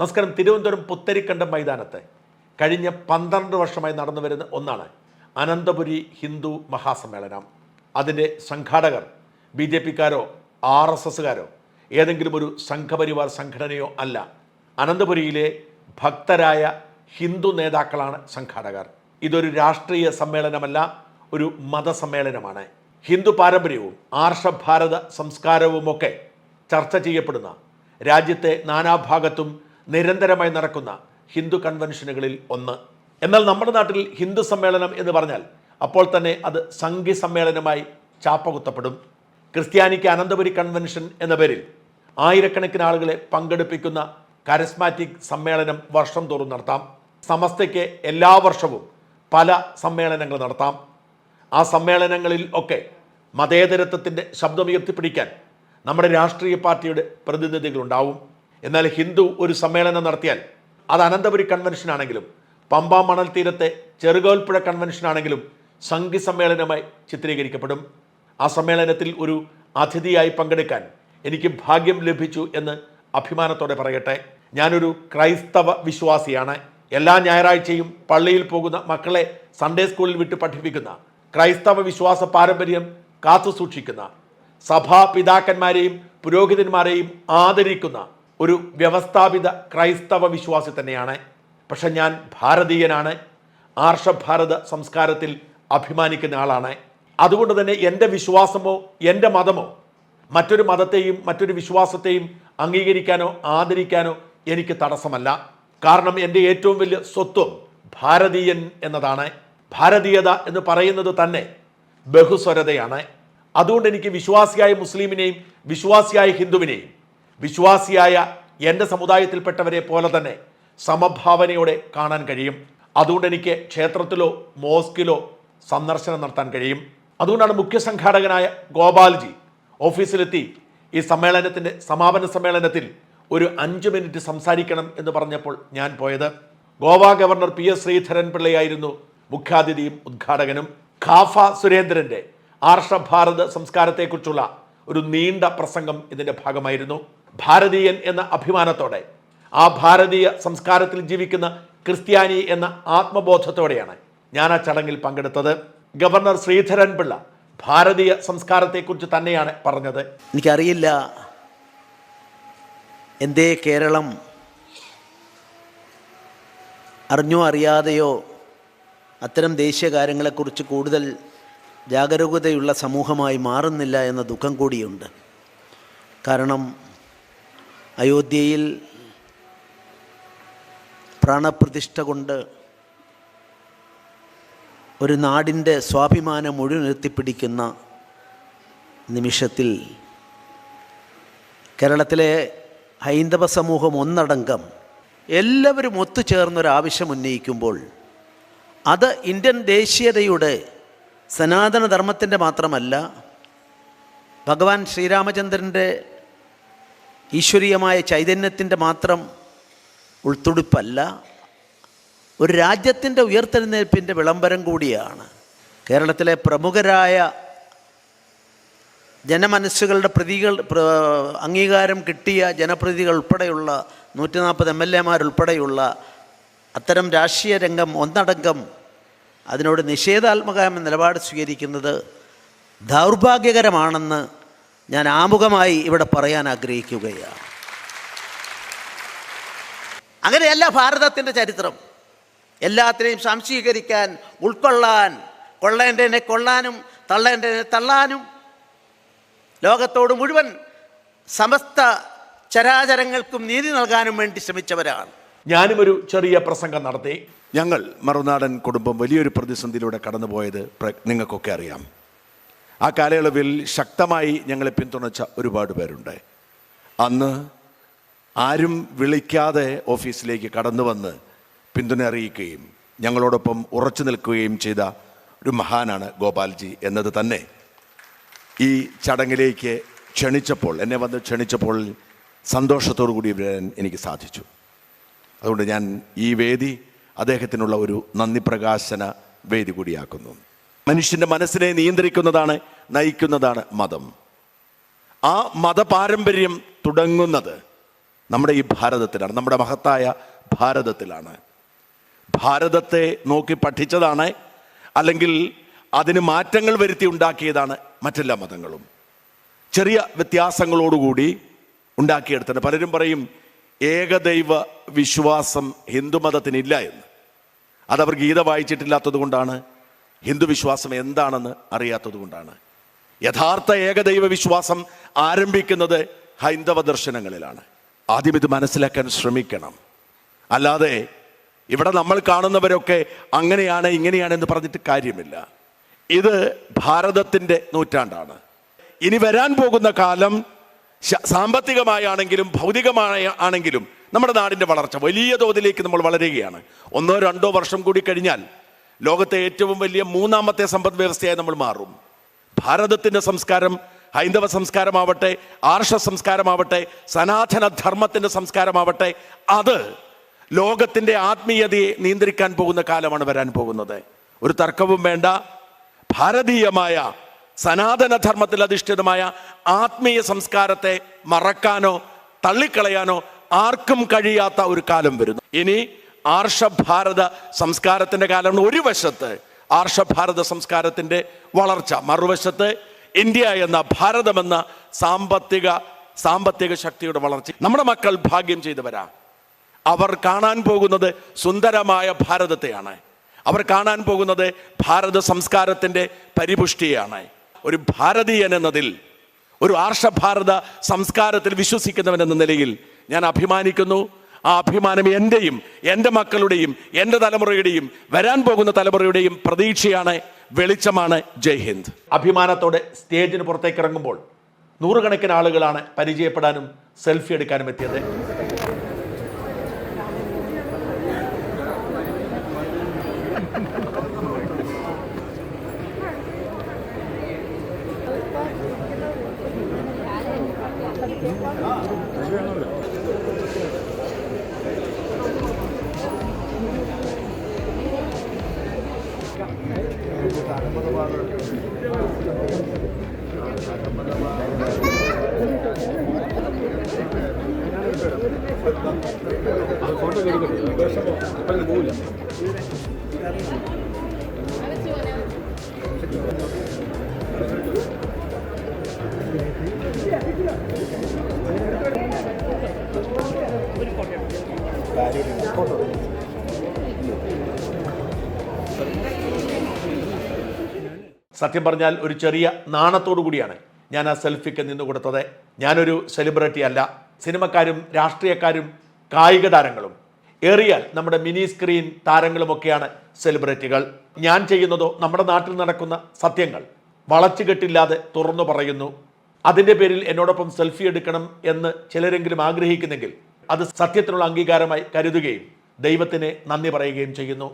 നമസ്കാരം. തിരുവനന്തപുരം പുത്തരിക്കണ്ടം മൈതാനത്ത് കഴിഞ്ഞ പന്ത്രണ്ട് വർഷമായി നടന്നു വരുന്ന ഒന്നാണ് അനന്തപുരി ഹിന്ദു മഹാസമ്മേളനം. അതിന്റെ സംഘാടകർ ബി ജെ പിക്കാരോ ആർ എസ് എസ്സുകാരോ ഏതെങ്കിലും ഒരു സംഘപരിവാർ സംഘടനയോ അല്ല. അനന്തപുരിയിലെ ഭക്തരായ ഹിന്ദു നേതാക്കളാണ് സംഘാടകർ. ഇതൊരു രാഷ്ട്രീയ സമ്മേളനമല്ല ഒരു മതസമ്മേളനമാണ്. ഹിന്ദു പാരമ്പര്യവും ആർഷഭാരത സംസ്കാരവുമൊക്കെ ചർച്ച ചെയ്യപ്പെടുന്ന രാജ്യത്തെ നാനാഭാഗത്തും നിരന്തരമായി നടക്കുന്ന ഹിന്ദു കൺവെൻഷനുകളിൽ ഒന്ന്. എന്നാൽ നമ്മുടെ നാട്ടിൽ ഹിന്ദു സമ്മേളനം എന്ന് പറഞ്ഞാൽ അപ്പോൾ തന്നെ അത് സംഘി സമ്മേളനമായി ചാപ്പകുത്തപ്പെടും. ക്രിസ്ത്യാനിക്ക് അനന്തപുരി കൺവെൻഷൻ എന്ന പേരിൽ ആയിരക്കണക്കിന് ആളുകളെ പങ്കെടുപ്പിക്കുന്ന കരസ്മാറ്റിക് സമ്മേളനം വർഷം തോറും നടത്താം. സമസ്തയ്ക്ക് എല്ലാ വർഷവും പല സമ്മേളനങ്ങൾ നടത്താം. ആ സമ്മേളനങ്ങളിൽ ഒക്കെ മതേതരത്വത്തിന്റെ ശബ്ദമുയർത്തിപ്പിടിക്കാൻ നമ്മുടെ രാഷ്ട്രീയ പാർട്ടിയുടെ പ്രതിനിധികളുണ്ടാവും. എന്നാൽ ഹിന്ദു ഒരു സമ്മേളനം നടത്തിയാൽ അത് അനന്തപുരി കൺവെൻഷൻ ആണെങ്കിലും പമ്പ മണൽ തീരത്തെ ചെറുകോൽപ്പുഴ കൺവെൻഷൻ ആണെങ്കിലും സംഘി സമ്മേളനമായി ചിത്രീകരിക്കപ്പെടും. ആ സമ്മേളനത്തിൽ ഒരു അതിഥിയായി പങ്കെടുക്കാൻ എനിക്ക് ഭാഗ്യം ലഭിച്ചു എന്ന് അഭിമാനത്തോടെ പറയട്ടെ. ഞാനൊരു ക്രൈസ്തവ വിശ്വാസിയാണ്. എല്ലാ ഞായറാഴ്ചയും പള്ളിയിൽ പോകുന്ന മക്കളെ സൺഡേ സ്കൂളിൽ വിട്ട് പഠിപ്പിക്കുന്ന ക്രൈസ്തവ വിശ്വാസ പാരമ്പര്യം കാത്തു സൂക്ഷിക്കുന്ന സഭാ പിതാക്കന്മാരെയും പുരോഹിതന്മാരെയും ആദരിക്കുന്ന ഒരു വ്യവസ്ഥാപിത ക്രൈസ്തവ വിശ്വാസി തന്നെയാണ്. പക്ഷെ ഞാൻ ഭാരതീയനാണ്. ആർഷഭാരത സംസ്കാരത്തിൽ അഭിമാനിക്കുന്ന ആളാണ്. അതുകൊണ്ട് തന്നെ എന്റെ വിശ്വാസമോ എന്റെ മതമോ മറ്റൊരു മതത്തെയും മറ്റൊരു വിശ്വാസത്തെയും അംഗീകരിക്കാനോ ആദരിക്കാനോ എനിക്ക് തടസ്സമല്ല. കാരണം എന്റെ ഏറ്റവും വലിയ സ്വത്വം ഭാരതീയൻ എന്നതാണ്. ഭാരതീയത എന്ന് പറയുന്നത് തന്നെ ബഹുസ്വരതയാണ്. അതുകൊണ്ട് എനിക്ക് വിശ്വാസിയായ മുസ്ലിമിനെയും വിശ്വാസിയായ ഹിന്ദുവിനെയും വിശ്വാസിയായ എന്റെ സമുദായത്തിൽപ്പെട്ടവരെ പോലെ തന്നെ സമഭാവനയോടെ കാണാൻ കഴിയും. അതുകൊണ്ട് എനിക്ക് ക്ഷേത്രത്തിലോ മോസ്കിലോ സന്ദർശനം നടത്താൻ കഴിയും. അതുകൊണ്ടാണ് മുഖ്യ സംഘാടകനായ ഗോപാൽജി ഓഫീസിലെത്തി ഈ സമ്മേളനത്തിന്റെ സമാപന സമ്മേളനത്തിൽ ഒരു അഞ്ച് മിനിറ്റ് സംസാരിക്കണം എന്ന് പറഞ്ഞപ്പോൾ ഞാൻ പോയത്. Goa governor P S Sreedharan പിള്ളയായിരുന്നു മുഖ്യാതിഥിയും ഉദ്ഘാടകനും. ഖാഫ സുരേന്ദ്രന്റെ ആർഷഭാരത സംസ്കാരത്തെക്കുറിച്ചുള്ള ഒരു നീണ്ട പ്രസംഗം ഇതിന്റെ ഭാഗമായിരുന്നു. ഭാരതീയൻ എന്ന അഭിമാനത്തോടെ ആ ഭാരതീയ സംസ്കാരത്തിൽ ജീവിക്കുന്ന ക്രിസ്ത്യാനി എന്ന ആത്മബോധത്തോടെയാണ് ഞാൻ ആ ചടങ്ങിൽ പങ്കെടുത്തത്. ഗവർണർ ശ്രീധരൻ പിള്ള ഭാരതീയ സംസ്കാരത്തെക്കുറിച്ച് തന്നെയാണ് പറഞ്ഞത്. എനിക്കറിയില്ല. എന്തേ കേരളം? അറിഞ്ഞോ അറിയാതെയോ അത്തരം ദേശീയ കാര്യങ്ങളെക്കുറിച്ച് കൂടുതൽ ജാഗരൂകതയുള്ള സമൂഹമായി മാറുന്നില്ല എന്ന ദുഃഖം കൂടിയുണ്ട്. കാരണം അയോധ്യയിൽ പ്രാണപ്രതിഷ്ഠ കൊണ്ട് ഒരു നാടിന്റെ സ്വാഭിമാനം മുഴുവൻ എത്തിപ്പിടിക്കുന്ന നിമിഷത്തിൽ കേരളത്തിലെ ഹൈന്ദവ സമൂഹം ഒന്നടങ്കം എല്ലാവരും ഒത്തുചേർന്നൊരാവശ്യം ഉന്നയിക്കുമ്പോൾ അത് ഇന്ത്യൻ ദേശീയതയുടെ സനാതനധർമ്മത്തിന്റെ മാത്രമല്ല ഭഗവാൻ ശ്രീരാമചന്ദ്രന്റെ ഈശ്വരീയമായ ചൈതന്യത്തിന്റെ മാത്രം ഉൾത്തുടിപ്പല്ല ഒരു രാജ്യത്തിന്റെ ഉയർത്തെഴുന്നേൽപ്പിന്റെ വിളംബരം കൂടിയാണ്. കേരളത്തിലെ പ്രമുഖരായ ജനമനസ്സുകളുടെ പ്രതികൾ അംഗീകാരം കിട്ടിയ ജനപ്രതികൾ ഉൾപ്പെടെയുള്ള നൂറ്റി നാൽപ്പത് എം എൽ എമാരുൾപ്പെടെയുള്ള അത്തരം രാഷ്ട്രീയ രംഗം ഒന്നടങ്കം അതിനോട് നിഷേധാത്മകമായ നിലപാട് സ്വീകരിക്കുന്നത് ദൗർഭാഗ്യകരമാണെന്ന് ഞാൻ ആമുഖമായി ഇവിടെ പറയാൻ ആഗ്രഹിക്കുകയാണ്. അങ്ങനെയല്ല ഭാരതത്തിന്റെ ചരിത്രം. എല്ലാത്തിനെയും സംശീകരിക്കാൻ ഉൾക്കൊള്ളാൻ കൊള്ളേണ്ടതിനെ കൊള്ളാനും തള്ളേണ്ടതിനെ തള്ളാനും ലോകത്തോട് മുഴുവൻ സമസ്ത ചരാചരങ്ങൾക്കും നീതി നൽകാനും വേണ്ടി ശ്രമിച്ചവരാണ്. ഞാനും ഒരു ചെറിയ പ്രസംഗം നടത്തി. ഞങ്ങൾ മറുനാടൻ കുടുംബം വലിയൊരു പ്രതിസന്ധിയിലൂടെ കടന്നുപോയത് നിങ്ങൾക്കൊക്കെ അറിയാം. ആ കാലയളവിൽ ശക്തമായി ഞങ്ങളെ പിന്തുണച്ച ഒരുപാട് പേരുണ്ട്. അന്ന് ആരും വിളിക്കാതെ ഓഫീസിലേക്ക് കടന്നു വന്ന് പിന്തുണ അറിയിക്കുകയും ഞങ്ങളോടൊപ്പം ഉറച്ചു നിൽക്കുകയും ചെയ്ത ഒരു മഹാനാണ് ഗോപാൽജി എന്നത് തന്നെ. ഈ ചടങ്ങിലേക്ക് ക്ഷണിച്ചപ്പോൾ എന്നെ വന്ന് ക്ഷണിച്ചപ്പോൾ സന്തോഷത്തോടു കൂടി വരാൻ എനിക്ക് സാധിച്ചു. അതുകൊണ്ട് ഞാൻ ഈ വേദി അദ്ദേഹത്തിനുള്ള ഒരു നന്ദി പ്രകാശന വേദി കൂടിയാക്കുന്നു. മനുഷ്യന്റെ മനസ്സിനെ നിയന്ത്രിക്കുന്നതാണ് നയിക്കുന്നതാണ് മതം. ആ മതപാരമ്പര്യം തുടങ്ങുന്നത് നമ്മുടെ ഈ ഭാരതത്തിലാണ് നമ്മുടെ മഹത്തായ ഭാരതത്തിലാണ്. ഭാരതത്തെ നോക്കി പഠിച്ചതാണ് അല്ലെങ്കിൽ അതിന് മാറ്റങ്ങൾ വരുത്തി ഉണ്ടാക്കിയതാണ് മറ്റെല്ലാ മതങ്ങളും. ചെറിയ വ്യത്യാസങ്ങളോടുകൂടി ഉണ്ടാക്കിയെടുത്തിട്ട് പലരും പറയും ഏകദൈവ വിശ്വാസം ഹിന്ദുമതത്തിനില്ല എന്ന്. അതവർ ഗീത വായിച്ചിട്ടില്ലാത്തത് കൊണ്ടാണ് ഹിന്ദു വിശ്വാസം എന്താണെന്ന് അറിയാത്തതുകൊണ്ടാണ് യഥാർത്ഥ ഏകദൈവ വിശ്വാസം ആരംഭിക്കുന്നത് ഹൈന്ദവ ദർശനങ്ങളിലാണ്. ആദ്യം ഇത് മനസ്സിലാക്കാൻ ശ്രമിക്കണം. അല്ലാതെ ഇവിടെ നമ്മൾ കാണുന്നവരൊക്കെ അങ്ങനെയാണ് ഇങ്ങനെയാണ് എന്ന് പറഞ്ഞിട്ട് കാര്യമില്ല. ഇത് ഭാരതത്തിന്റെ നൂറ്റാണ്ടാണ്. ഇനി വരാൻ പോകുന്ന കാലം സാമ്പത്തികമായാണെങ്കിലും ഭൗതികമായ ആണെങ്കിലും നമ്മുടെ നാടിന്റെ വളർച്ച വലിയ തോതിലേക്ക് നമ്മൾ വളരുകയാണ്. ഒന്നോ രണ്ടോ വർഷം കൂടി കഴിഞ്ഞാൽ ലോകത്തെ ഏറ്റവും വലിയ മൂന്നാമത്തെ സമ്പദ് വ്യവസ്ഥയായി നമ്മൾ മാറും. ഭാരതത്തിന്റെ സംസ്കാരം ഹൈന്ദവ സംസ്കാരമാവട്ടെ ആർഷ സംസ്കാരമാവട്ടെ സനാതന ധർമ്മത്തിന്റെ സംസ്കാരമാവട്ടെ അത് ലോകത്തിന്റെ ആത്മീയതയെ നിയന്ത്രിക്കാൻ പോകുന്ന കാലമാണ് വരാൻ പോകുന്നത്. ഒരു തർക്കവും വേണ്ട. ഭാരതീയമായ സനാതന ധർമ്മത്തിൽ അധിഷ്ഠിതമായ ആത്മീയ സംസ്കാരത്തെ മറക്കാനോ തള്ളിക്കളയാനോ ആർക്കും കഴിയാത്ത ഒരു കാലം വരുന്നു. ഇനി ആർഷഭാരത സംസ്കാരത്തിന്റെ കാലമാണ് ഒരു വശത്ത് ആർഷഭാരത സംസ്കാരത്തിന്റെ വളർച്ച മറുവശത്ത് ഇന്ത്യ എന്ന ഭാരതമെന്ന സാമ്പത്തിക സാമ്പത്തിക ശക്തിയുടെ വളർച്ച. നമ്മുടെ മക്കൾ ഭാഗ്യം ചെയ്തവരാ. അവർ കാണാൻ പോകുന്നത് സുന്ദരമായ ഭാരതത്തെയാണ്. അവർ കാണാൻ പോകുന്നത് ഭാരത സംസ്കാരത്തിന്റെ പരിപുഷ്ടിയാണ് ഒരു ഭാരതീയൻ എന്നതിൽ ഒരു ആർഷഭാരത സംസ്കാരത്തിൽ വിശ്വസിക്കുന്നവൻ എന്ന നിലയിൽ ഞാൻ അഭിമാനിക്കുന്നു. ആ അഭിമാനം എന്റെയും എന്റെ മക്കളുടെയും എന്റെ തലമുറയുടെയും വരാൻ പോകുന്ന തലമുറയുടെയും പ്രതീക്ഷയാണ് വെളിച്ചമാണ് ജയ് ഹിന്ദ്. അഭിമാനത്തോടെ സ്റ്റേജിന് പുറത്തേക്ക് ഇറങ്ങുമ്പോൾ നൂറുകണക്കിന് ആളുകളാണ് പരിചയപ്പെടാനും സെൽഫി എടുക്കാനും എത്തിയത്. ഫോട്ടോ എടുക്കും. പോവില്ല ഒരു ഫോട്ടോ സത്യം പറഞ്ഞാൽ ഒരു ചെറിയ നാണത്തോടു കൂടിയാണ് ഞാൻ ആ സെൽഫിക്ക് നിന്ന് കൊടുത്തത്. ഞാനൊരു സെലിബ്രിറ്റി അല്ല. സിനിമക്കാരും രാഷ്ട്രീയക്കാരും കായിക താരങ്ങളും. ഏറിയാൽ നമ്മുടെ മിനി സ്ക്രീൻ താരങ്ങളുമൊക്കെയാണ് സെലിബ്രിറ്റികൾ ഞാൻ ചെയ്യുന്നതോ നമ്മുടെ നാട്ടിൽ നടക്കുന്ന സത്യങ്ങൾ വളച്ചുകെട്ടില്ലാതെ തുറന്നു പറയുന്നു. അതിന്റെ പേരിൽ എന്നോടൊപ്പം സെൽഫി എടുക്കണം എന്ന് ചിലരെങ്കിലും ആഗ്രഹിക്കുന്നെങ്കിൽ അത് സത്യത്തിനുള്ള അംഗീകാരമായി കരുതുകയും ദൈവത്തിന് നന്ദി പറയുകയും ചെയ്യുന്നു.